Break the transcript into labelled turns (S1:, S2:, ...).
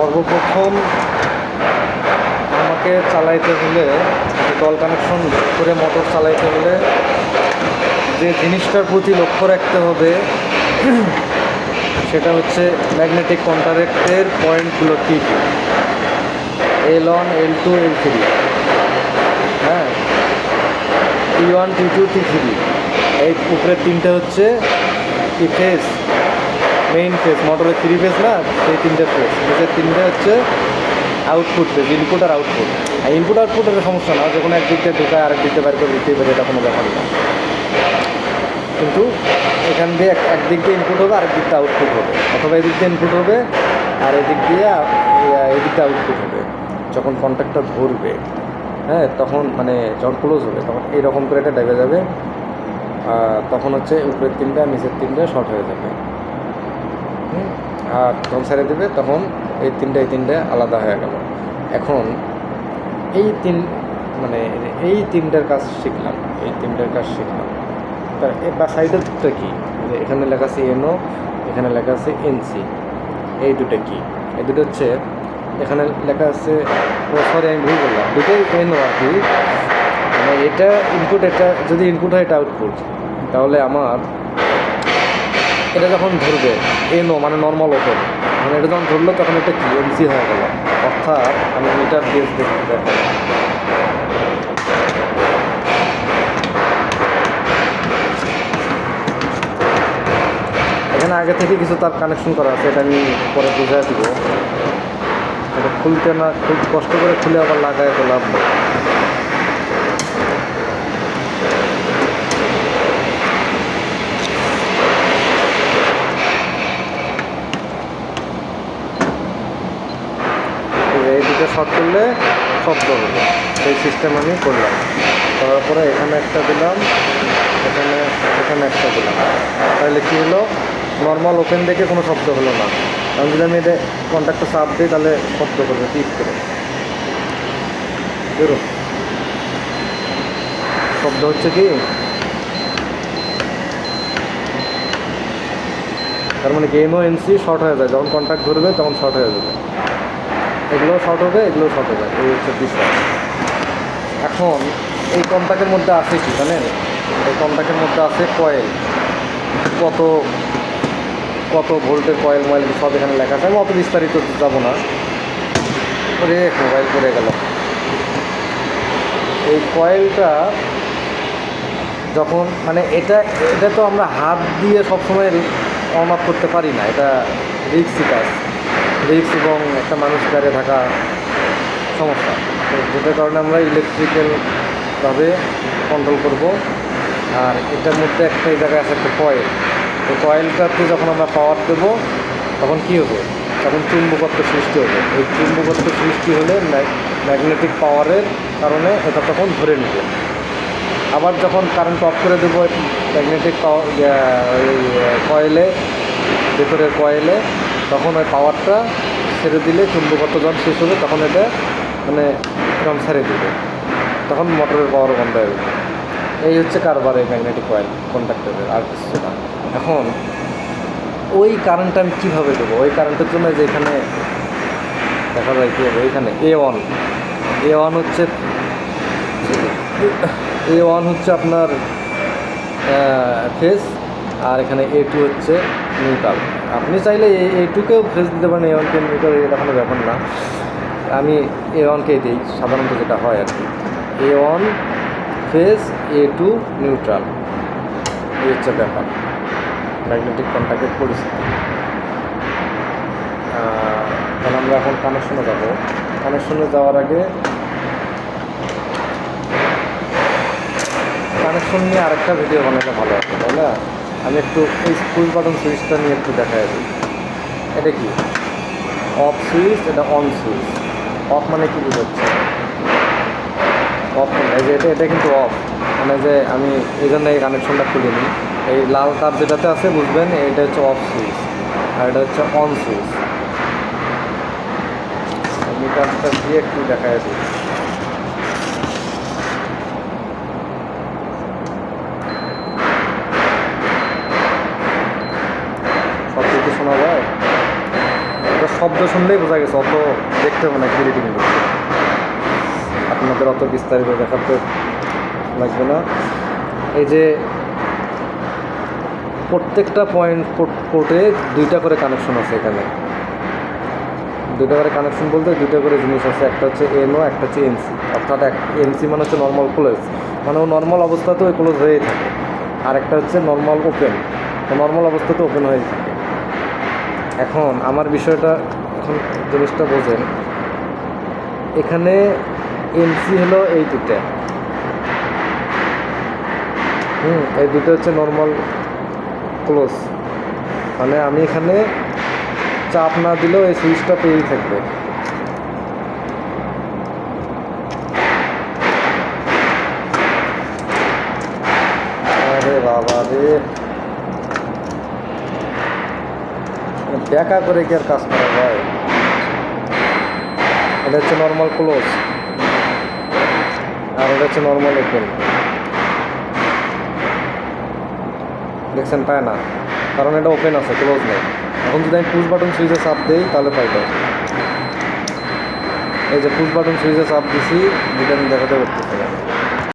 S1: সর্বপ্রথম আমাকে চালাইতে হলে কল কানেকশন করে মোটর চালাইতে হলে যে জিনিসটার প্রতি লক্ষ্য রাখতে হবে, সেটা হচ্ছে ম্যাগনেটিক কন্টারেক্টের পয়েন্টগুলো কী? L one L two L three হ্যাঁ? T one T two T three এই উপরের তিনটে হচ্ছে কি ফেস মেইন ফেস মোটরের থ্রি ফেস না, সেই তিনটে ফেস নিচের তিনটে হচ্ছে আউটপুট ফেস ইনপুট আর আউটপুট আর ইনপুট আউটপুটের সমস্যা না যখন একদিক দিয়ে ঢোকায় আরেক দিক দিয়ে বাইর করে দিতেই পারে, এটা কোনো ব্যাপার না। কিন্তু এখান দিয়ে এক- একদিক দিয়ে ইনপুট হবে, আরেক দিক দিয়ে আউটপুট হবে। অথবা এদিক দিয়ে ইনপুট হবে, আর এদিক দিয়ে এদিক দিয়ে আউটপুট হবে। যখন কন্ট্যাক্টটা ধরবে হ্যাঁ তখন মানে যখন ক্লোজ হবে, তখন এইরকম করে এটা ডেবে যাবে তখন হচ্ছে উপরের তিনটা, নিচের তিনটা শর্ট হয়ে যাবে। আর যখন ছেড়ে দেবে? তখন এই তিনটা, এই তিনটে আলাদা হয়ে গেল। এখন এই তিন মানে এই তিনটার কাজ শিখলাম, এই তিনটার কাজ শিখলাম। তার বা সাইডেরটা কি? যে এখানে লেখা আছে এনও এখানে লেখা আছে এনসি এই দুটো কি? এই দুটো হচ্ছে, এখানে লেখা আছে সরি আমি ভুল বললাম। দুটোই এনও আর কি। মানে এটা ইনপুট এটা যদি ইনপুট হয়, এটা আউটপুট তাহলে আমার এটা যখন ধরবে এনও মানে নর্মাল ওপেন মানে এটা যখন ধরলো তখন এটা কি এমসি হয়ে গেল। অর্থাৎ আমি মিটার বেস দেখতে এখানে আগে থেকে কিছু তার কানেকশন করা আছে, এটা আমি পরে বুঝাই দিব। এটা খুলতে না, খুব কষ্ট করে খুলে আবার লাগায় তো লাভ দুটো শর্ট করলে শব্দ হবে। সেই সিস্টেম আমি করলাম। করার পরে এখানে একটা দিলাম, এখানে এখানে একটা দিলাম। তাহলে কী হলো? নর্মাল ওপেন দেখে কোনো শব্দ হলো না। আমি যদি আমি এটা কন্ট্যাক্টটা চাপ দিই, তাহলে শব্দ করবে টিপ করে। শব্দ হচ্ছে কি? তার মানে গেমও এনসি শর্ট হয়ে যায়। যখন কন্ট্যাক্ট ধরবে, তখন শর্ট হয়ে যাবে। এগুলো শর্ট হবে, এগুলো শর্ট হবে। এই হচ্ছে বিষয়। এখন এই কন্ট্যাক্টের মধ্যে আছে কি জানেন? এই কন্ট্যাক্টের মধ্যে আছে কয়েল কত কত ভোল্টের কয়েল মোবাইল সব এখানে লেখা আছে? আমি অত বিস্তারিত যাব না। রে মোবাইল পড়ে গেল। এই কয়েলটা যখন মানে এটা এটা তো আমরা হাত দিয়ে সবসময় অন অফ করতে পারি না। এটা রিক্সি কাজ। রিক্স এবং একটা মানুষ দাঁড়িয়ে থাকা সমস্যা। তো যেটার কারণে আমরা ইলেকট্রিক্যালভাবে কন্ট্রোল করব। আর এটার মধ্যে একটা জায়গায় আছে একটা কয়েল তো কয়েলটাতে যখন আমরা পাওয়ার দেবো, তখন কী হবে? তখন চুম্বকত্ব সৃষ্টি হবে। এই চুম্বকত্ব সৃষ্টি হলে ম্যাগনেটিক পাওয়ারের কারণে এটা তখন ধরে নেবে। আবার যখন কারেন্ট অফ করে দেবো ম্যাগনেটিক পাওয়ার ওই কয়েলে ভেতরের কয়েলে তখন ওই পাওয়ারটা ছেড়ে দিলে চুম্বকত্ব যখন শেষ হবে, তখন এটা মানে এরকম ছেড়ে দেবে। তখন মোটরের পাওয়ার বন্ধ হয়ে যাবে। এই হচ্ছে কারবার, এই ম্যাগনেটিক কয়েল কন্ট্রাক্টরের আর কিছু না। এখন ওই কারেন্টটা আমি কীভাবে দেবো? ওই কারেন্টের জন্য যে এখানে দেখা যায় কী হবে? এখানে এ ওয়ান এ ওয়ান হচ্ছে এ ওয়ান হচ্ছে আপনার ফেস আর এখানে এ টু হচ্ছে নিউট্রাল আপনি চাইলে এ টুকেও ফেস দিতে পারেন এ ওয়ানকে নিউট্রাল এটা কোনো ব্যাপার না। আমি এ ওয়ানকেই দিই, সাধারণত যেটা হয় আর কি। A one phase A two, neutral. এই হচ্ছে ব্যাপার। ম্যাগনেটিক কন্ট্যাক্টের পরিস্থিতি। তাহলে আমরা এখন কানেকশনে যাব। কানেকশনে যাওয়ার আগে কানেকশন নিয়ে আরেকটা ভিডিও বানালে ভালো হবে তাই না? আমি একটু এই পুশ বাটন সুইচটা নিয়ে একটু দেখাই দিই। এটা কি? অফ সুইচ এটা অন সুইচ অফ মানে কি বোঝাচ্ছে? অফ মানে যে এটা এটা কিন্তু অফ মানে যে আমি এই জন্য এই কানেকশনটা খুলিনি। এই লাল তার যেটাতে আছে, বুঝবেন, এটা হচ্ছে অফ সুইচ আর এটা হচ্ছে অন সুইচ মিটারটা দিয়ে একটু দেখাই দিই। শোনা যায়? এটা শব্দ শুনলেই বোঝা গেছে, অত দেখতে হবে না কিন্তু আপনাদের অত বিস্তারিত দেখাতে লাগবে না। এই যে প্রত্যেকটা পয়েন্ট পোর্টে দুইটা করে কানেকশন আছে এখানে। দুইটা করে কানেকশন বলতে দুইটা করে জিনিস আছে, একটা হচ্ছে এনও একটা হচ্ছে এনসি অর্থাৎ এক এনসি মানে হচ্ছে নর্মাল ক্লোজ মানে ও নর্মাল অবস্থাতেও ক্লোজ হয়েই থাকে। আর একটা হচ্ছে নর্মাল ওপেন নর্মাল অবস্থাতে ওপেন হয়েই থাকে। এখন আমার বিষয়টা এখন জিনিসটা বোঝেন। এখানে এনসি হলো এই দুটা হুম, এই দুটো হচ্ছে নর্মাল ক্লোজ মানে আমি এখানে চাপ না দিলেও এই সুইচটা পেয়েই থাকবে। আরে বাবা রে ব্যাকা করে কি আর কাজ করা যায়? এটা হচ্ছে নর্মাল ক্লোজ আর এটা হচ্ছে নর্মাল ওপেন দেখছেন, পায় না। কারণ এটা ওপেন আছে ক্লোজ নেই। এখন যদি আমি পুশ বাটন সুইচে চাপ দিই, তাহলে পাইবে এই যে পুশ বাটন সুইচে চাপ দিছি যেটা আমি দেখাতে পারতেছি